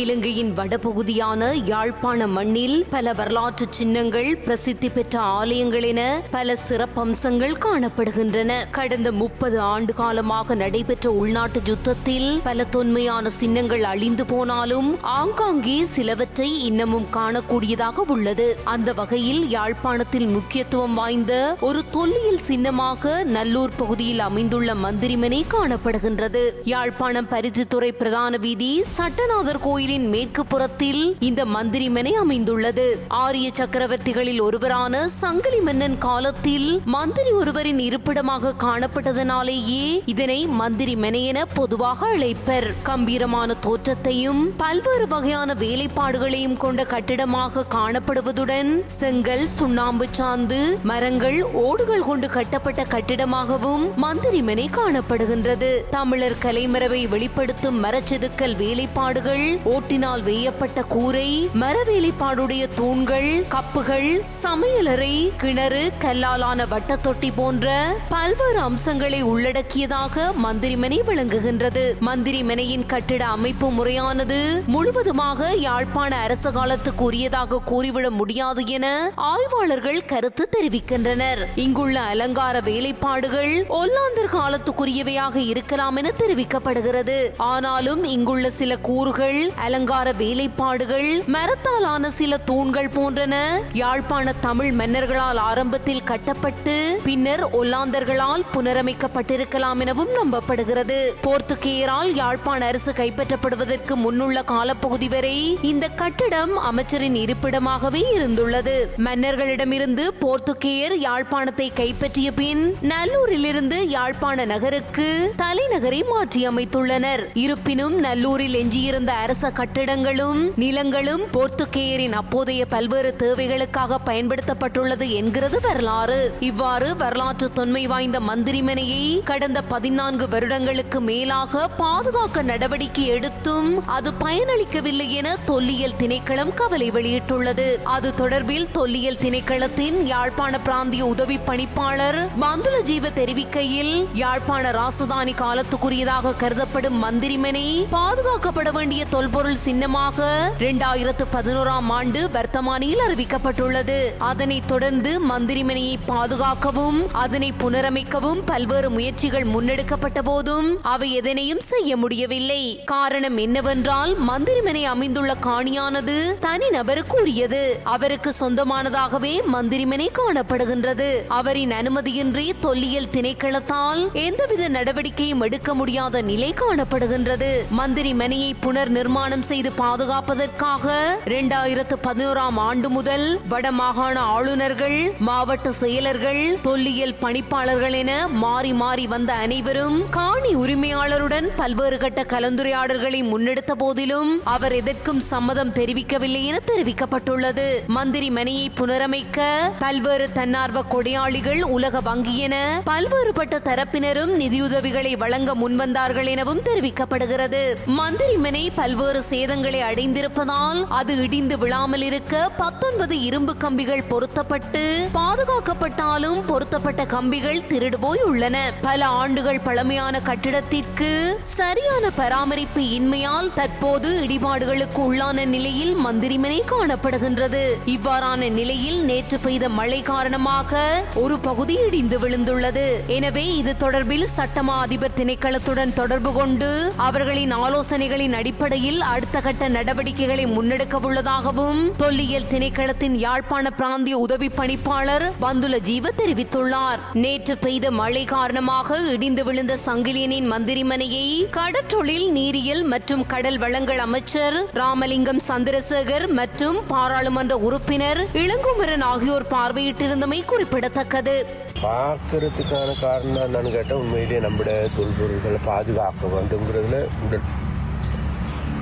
இலங்கையின் வடபகுதியான யாழ்ப்பாண மண்ணில் பல வரலாற்று சின்னங்கள் பிரசித்தி பெற்ற ஆலயங்கள் என பல சிறப்பம்சங்கள் காணப்படுகின்றன. கடந்த முப்பது ஆண்டு காலமாக நடைபெற்ற உள்நாட்டு யுத்தத்தில் பல தொன்மையான சின்னங்கள் அழிந்து போனாலும் ஆங்காங்கே சிலவற்றை இன்னமும் காணக்கூடியதாக உள்ளது. அந்த வகையில் யாழ்ப்பாணத்தில் முக்கியத்துவம் வாய்ந்த ஒரு தொல்லியல் சின்னமாக நல்லூர் பகுதியில் அமைந்துள்ள மந்திரிமனை காணப்படுகின்றது. யாழ்ப்பாணம் பரிதித்துறை பிரதான வீதி சட்டநாதர் கோயில் கோயிலின் மேற்கு புறத்தில் இந்த மந்திரிமனை அமைந்துள்ளது. ஆரிய சக்கரவர்த்திகளில் ஒருவரான சங்கிலி மன்னன் காலத்தில் மந்திரி ஒருவரின் இருப்பிடமாக காணப்பட்டதனாலேயே இதனை மந்திரி மனை என பொதுவாக அழைப்பர். கம்பீரமான தோற்றத்தையும் பல்வேறு வகையான வேலைப்பாடுகளையும் கொண்ட கட்டிடமாக காணப்படுவதுடன் செங்கல் சுண்ணாம்பு சாந்து மரங்கள் ஓடுகள் கொண்டு கட்டப்பட்ட கட்டிடமாகவும் மந்திரிமனை காணப்படுகின்றது. தமிழர் கலைமரபை வெளிப்படுத்தும் மரச்செதுக்கல் வேலைப்பாடுகள் ஓட்டினால் வேயப்பட்ட கூரை மர வேலைப்பாடுடைய தூண்கள் கப்புகள் சமையலறை கிணறு கல்லாலான வட்டத்தொட்டி போன்ற பல்வேறு அம்சங்களை உள்ளடக்கியதாக மந்திரிமனை விளங்குகின்றது. மந்திரிமனையின் கட்டிட அமைப்பு முறையானது முழுவதுமாக யாழ்ப்பாண அரச காலத்துக்கு உரியதாக கூறிவிட முடியாது என ஆய்வாளர்கள் கருத்து தெரிவிக்கின்றனர். இங்குள்ள அலங்கார வேலைப்பாடுகள் ஒல்லாந்தர் காலத்துக்குரியவையாக இருக்கலாம் என தெரிவிக்கப்படுகிறது. ஆனாலும் இங்குள்ள சில கூறுகள் அலங்கார வேலைப்பாடுகள் மரத்தாலான சில தூண்கள் போன்றன. யாழ்ப்பாண தமிழ் மன்னர்களால் ஆரம்பத்தில் கட்டப்பட்டு பின்னர் ஒல்லாந்தர்களால் புனரமைக்கப்பட்டிருக்கலாம் எனவும் நம்பப்படுகிறது. போர்த்துகேயரால் யாழ்ப்பாண அரசு கைப்பற்றப்படுவதற்கு முன்னுள்ள காலப்பகுதி வரை இந்த கட்டிடம் அமைச்சரின் இருப்பிடமாகவே இருந்துள்ளது. மன்னர்களிடமிருந்து போர்த்துகேயர் யாழ்ப்பாணத்தை கைப்பற்றிய பின் நல்லூரிலிருந்து யாழ்ப்பாண நகருக்கு தலைநகரை மாற்றியமைத்துள்ளனர். இருப்பினும் நல்லூரில் எஞ்சியிருந்த அரச கட்டிடங்களும் நிலங்களும் போர்த்துக்கேயரின் அப்போதைய பல்வேறு தேவைகளுக்காக பயன்படுத்தப்பட்டுள்ளது என்கிறது வரலாறு. இவ்வாறு வரலாற்று தொன்மை வாய்ந்த மந்திரிமனையை கடந்த பதினான்கு வருடங்களுக்கு மேலாக பாதுகாக்க நடவடிக்கை எடுத்தும் அது பயனளிக்கவில்லை என தொல்லியல் திணைக்களம் கவலை வெளியிட்டுள்ளது. அது தொடர்பில் தொல்லியல் திணைக்களத்தின் யாழ்ப்பாண பிராந்திய உதவி பணிப்பாளர் பந்துல ஜீவ தெரிவிக்கையில் யாழ்ப்பாண ராசதானி காலத்துக்குரியதாக கருதப்படும் மந்திரிமனை பாதுகாக்கப்பட வேண்டிய தொல்பொருள் சின்னமாக இரண்டாயிரத்து பதினோராம் ஆண்டு வர்த்தமானியில் அறிவிக்கப்பட்டுள்ளது. அதனைத் தொடர்ந்து மந்திரிமனையை பாதுகாக்கவும் அதனை புனரமைக்கவும் பல்வேறு முயற்சிகள் முன்னெடுக்கப்பட்ட போதும் அவை எதனையும் செய்ய முடியவில்லை. காரணம் என்னவென்றால் மந்திரிமனை அமைந்துள்ள காணியானது தனிநபருக்கு உரியது அவருக்கு சொந்தமானதாகவே மந்திரிமனை காணப்படுகின்றது. அவரின் அனுமதியின்றி தொல்லியல் திணைக்களத்தால் எந்தவித நடவடிக்கையும் எடுக்க முடியாத நிலை காணப்படுகின்றது. மந்திரி மனையை புனர் நிர்மாணம் செய்து பாதுகாப்பதற்காக இரண்டாயிரத்து பதினோராம் ஆண்டு முதல் வடமாகாண ஆளுநர்கள் மாவட்ட செயலர்கள் தொல்லியல் பணிப்பாளர்கள் என மாறி மாறி வந்த அனைவரும் காணி உரிமையாளருடன் பல்வேறு கட்ட கலந்துரையாடல்களை முன்னெடுத்த போதிலும் அவர் எதற்கும் சம்மதம் தெரிவிக்கவில்லை என தெரிவிக்கப்பட்டுள்ளது. மந்திரி மனையை புனரமைக்க பல்வேறு தன்னார்வ கொடையாளிகள் உலக வங்கி என பல்வேறுபட்ட தரப்பினரும் நிதியுதவிகளை வழங்க முன்வந்தார்கள் எனவும் தெரிவிக்கப்படுகிறது. மந்திரிமனை பல்வேறு சேதங்களை அடைந்திருப்பதால் அது இடிந்து விழாமல் இருக்க பத்தொன்பது இரும்பு கம்பிகள் பொருத்தப்பட்டு பாதுகாக்கப்பட்டாலும் பொருத்தப்பட்ட கம்பிகள் திருடு போய் உள்ளன. பல ஆண்டுகள் பழமையான கட்டிடத்திற்கு சரியான பராமரிப்பு இன்மையால் தற்போது இடிபாடுகளுக்கு உள்ளான நிலையில் மந்திரிமனை காணப்படுகின்றது. இவ்வாறான நிலையில் நேற்று பெய்த மழை காரணமாக ஒரு பகுதி இடிந்து விழுந்துள்ளது. எனவே இது தொடர்பில் சட்டமா அதிபர் திணைக்களத்துடன் தொடர்பு கொண்டு அவர்களின் ஆலோசனைகளின் அடிப்படையில் அடுத்த கட்ட நடவடிக்கைகளை முன்னெடுக்க உள்ளதாகவும் தொல்லியல் திணைக்களத்தின் யாழ்ப்பாண பிராந்திய உதவி பணிப்பாளர் பந்துல ஜீவ தெரிவித்துள்ளார். நேற்று பெய்த மழை காரணமாக இடிந்து விழுந்த சங்கிலியனின் மந்திரிமனையை கடற்றொழில் நீரியல் மற்றும் கடல் வளங்கள் அமைச்சர் ராமலிங்கம் சந்திரசேகர் மற்றும் பாராளுமன்ற உறுப்பினர் இளங்குமரன் ஆகியோர் பார்வையிட்டிருந்தமை குறிப்பிடத்தக்கது. பார்க்கறதுக்கான காரணம் என்னன்னு கேட்டால் உண்மையிலேயே நம்மளோட தொல்பொருள்களை பாதுகாக்க வேண்டுங்கிறதுல உடல்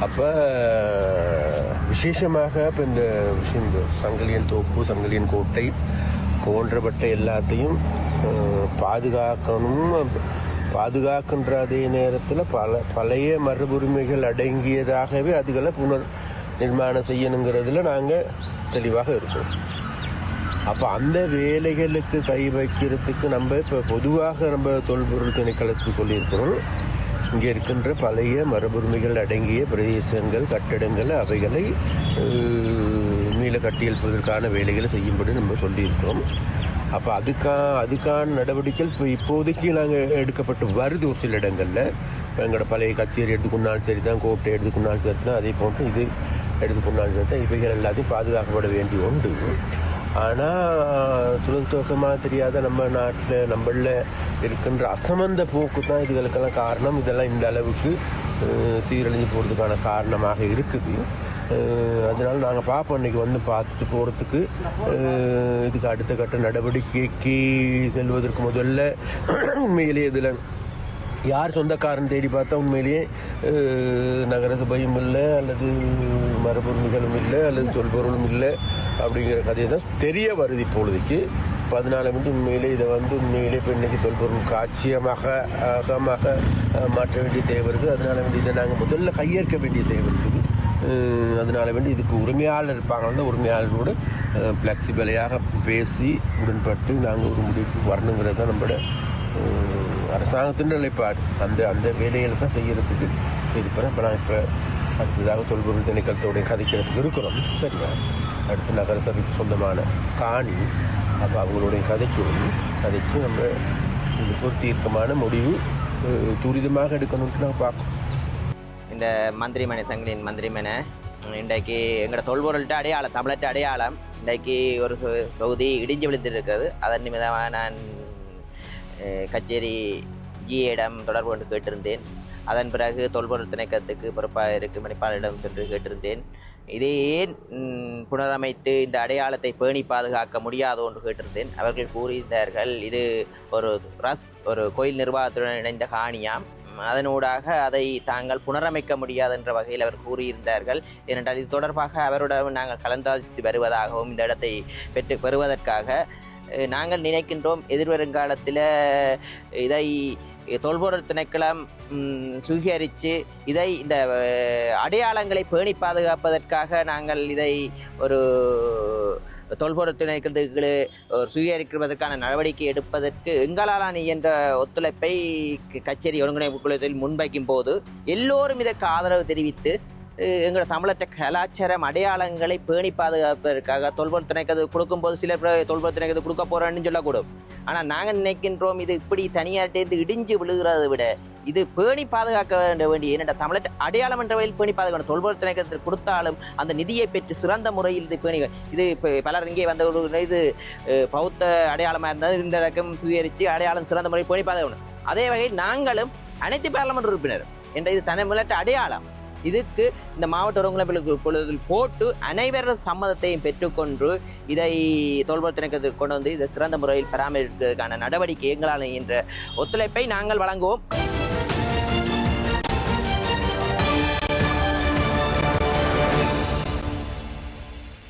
அப்போ விசேஷமாக இப்போ இந்த விஷயம் சங்கலியன் தோப்பு சங்கலியன் கோட்டை போன்றப்பட்ட எல்லாத்தையும் பாதுகாக்கணும். பாதுகாக்கின்ற அதே நேரத்தில் பல பழைய மரபுரிமைகள் அடங்கியதாகவே அதுகளை புனர் நிர்மாணம் செய்யணுங்கிறதுல நாங்கள் தெளிவாக இருக்கோம். அப்போ அந்த வேலைகளுக்கு கை வைக்கிறதுக்கு நம்ம இப்போ பொதுவாக நம்ம தொல்பொருள் திணைக்களத்துக்கு சொல்லியிருக்கிறோம். இங்கே இருக்கின்ற பழைய மரபுரிமைகள் அடங்கிய பிரதேசங்கள் கட்டடங்கள் அவைகளை அஹ், மீள கட்டியெழுப்பதற்கான வேலைகளை செய்யும்படி நம்ம சொல்லியிருக்கிறோம். அப்போ அதுக்கா அதுக்கான நடவடிக்கைகள் இப்போ இப்போதைக்கு நாங்கள் எடுக்கப்பட்டு வருது ஒரு சில இடங்களில். இப்போ எங்களோட பழைய கச்சேரி எடுத்துக்கொண்டாலும் சரி தான் கோட்டை எடுத்துக்கொண்டாலும் சரி தான் அதே போன்று இது எடுத்துக்கொண்டாலும் சரி தான் இவைகள் எல்லாத்தையும் பாதுகாக்கப்பட வேண்டி உண்டு ஆனால் துரந்தோஷமாக தெரியாத நம்ம நாட்டில் நம்மளில் இருக்கின்ற அசமந்த போக்கு தான் இதுகளுக்கெல்லாம் காரணம். இதெல்லாம் இந்த அளவுக்கு சீரழிஞ்சு போகிறதுக்கான காரணமாக இருக்குது. அதனால் நாங்கள் பார்ப்போம் இன்னைக்கு வந்து பார்த்துட்டு போகிறதுக்கு இதுக்கு அடுத்த கட்ட நடவடிக்கைக்கு செல்வதற்கு முதல்ல உண்மையிலேயே இதில் யார் சொந்தக்காரன் தேடி பார்த்தா உண்மையிலேயே அஹ், நகரசபையும் இல்லை அல்லது மரபுரிமைகளும் இல்லை அல்லது சொல்பொருளும் இல்லை அப்படிங்கிற கதையை தான் தெரிய வருது இப்பொழுதுக்கு. பதினாலு மணி உண்மையிலே இதை வந்து உண்மையிலே இப்போ இன்னைக்கு தொல்பொருள் காட்சியமாக அகமாக மாற்ற வேண்டிய தேவை இருக்குது. அதனால வேண்டி இதை நாங்கள் முதல்ல கையேற்க வேண்டிய தேவை இருக்குது. அதனால வேண்டி இதுக்கு உரிமையாளர் இருப்பாங்கன்னா உரிமையாளரோடு ஃப்ளெக்சிபிளையாக பேசி உடன்பட்டு நாங்கள் ஒரு முடிவுக்கு வரணுங்கிறது தான் நம்மளோட அரசாங்கத்தின் நிலைப்பாடு. அந்த அந்த வேலைகளை தான் செய்யறதுக்கு. இருப்பேன் இப்போ நான் இப்போ அடுத்ததாக தொல்பொருள் திணைக்களத்தோடைய கதைக்கிறதுக்கு இருக்கிறோம். சரியா? அடுத்து நகர சபைக்கு சொந்தமான காணி. அப்போ அவங்களுடைய கதைக்கணும் கதைச்சு நம்ம இதுக்கு ஒரு தீர்க்கமான முடிவு துரிதமாக எடுக்கணும்ட்டு நாங்கள் பார்க்கணும் இந்த மந்திரிமனை சங்கிலின் மந்திரிமனை இன்றைக்கு எங்களோட தொல்பொருள்கிட்ட அடையாளம் தமிழற்ற அடையாளம் இன்றைக்கு ஒரு சொ- தொகுதி இடிஞ்சு இருக்கிறது அதன் நிமிதமாக நான் கச்சேரி ஜிஏடம் தொடர்பு கொண்டு கேட்டிருந்தேன். அதன் பிறகு தொல்பொருள் திணைக்கத்துக்கு பொறுப்பாக இருக்கும் மணிப்பாளரிடம் சென்று கேட்டிருந்தேன். இதை ஏன் புனரமைத்து இந்த அடையாளத்தை பேணி பாதுகாக்க முடியாதோ என்று கேட்டிருந்தேன். அவர்கள் கூறியிருந்தார்கள் இது ஒரு ரஸ் ஒரு கோயில் நிர்வாகத்துடன் இணைந்த காணியாம். அதனூடாக அதை தாங்கள் புனரமைக்க முடியாது என்ற வகையில் அவர் கூறியிருந்தார்கள். ஏனென்றால் இது தொடர்பாக அவருடன் நாங்கள் கலந்தாலோசித்து வருவதாகவும் இந்த இடத்தை பெற்று பெறுவதற்காக நாங்கள் நினைக்கின்றோம் எதிர்வருங்காலத்தில் இதை தொல்பொருள் திணைக்களம் சுகீகரித்து இதை இந்த அடையாளங்களை பேணி பாதுகாப்பதற்காக நாங்கள் இதை ஒரு தொல்பொருள் திணைக்களத்துக்கு ஒரு சுவீகரிப்பதற்கான நடவடிக்கை எடுப்பதற்கு எங்களாலான என்ற ஒத்துழைப்பை க- கச்சேரி ஒருங்கிணைப்பு குழுவில் முன்வைக்கும் போது எல்லோரும் இதற்கு ஆதரவு தெரிவித்து எங்களோட தமிழற்ற கலாச்சாரம் அடையாளங்களை பேணி பாதுகாப்பதற்காக தொல்பொருள் திணைக்கிறது கொடுக்கும்போது சிலர் தொல்பொருள் திணைக்கிறது கொடுக்க போகிறோன்னு சொல்லக்கூடும். ஆனால் நாங்கள் நினைக்கின்றோம் இது இப்படி தனியார்ட்டேந்து இடிஞ்சு விழுகிறத விட இது பேணி பாதுகாக்க வேண்ட வேண்டிய என்னடா தமிழர் அடையாளம் என்ற வகையில் பேணி பாதுகாக்கணும் தொல்பொருள் திணைக்களத்தில் கொடுத்தாலும் அந்த நிதியை பெற்று சிறந்த முறையில் இது பேணி இது இப்போ பலர் இங்கே வந்த ஒரு இது பௌத்த அடையாளமாக இருந்தால் இந்த ரகம் சுயரித்து அடையாளம் சிறந்த முறையில் பேணி பாதுகாக்கணும். அதே வகையில் நாங்களும் அனைத்து பாராளுமன்ற உறுப்பினர் என்ற இது தமிழற்ற அடையாளம் இதுக்கு இந்த மாவட்ட ஒருங்கிணைப்பு குழுவில் போட்டு அனைவரது சம்மதத்தையும் பெற்றுக்கொண்டு இதை தொல்பொருள் திணைக்களத்துக்கு கொண்டு வந்து இதை சிறந்த முறையில் பராமரிப்பதற்கான நடவடிக்கை எங்களால் என்ற ஒத்துழைப்பை நாங்கள் வழங்குவோம்.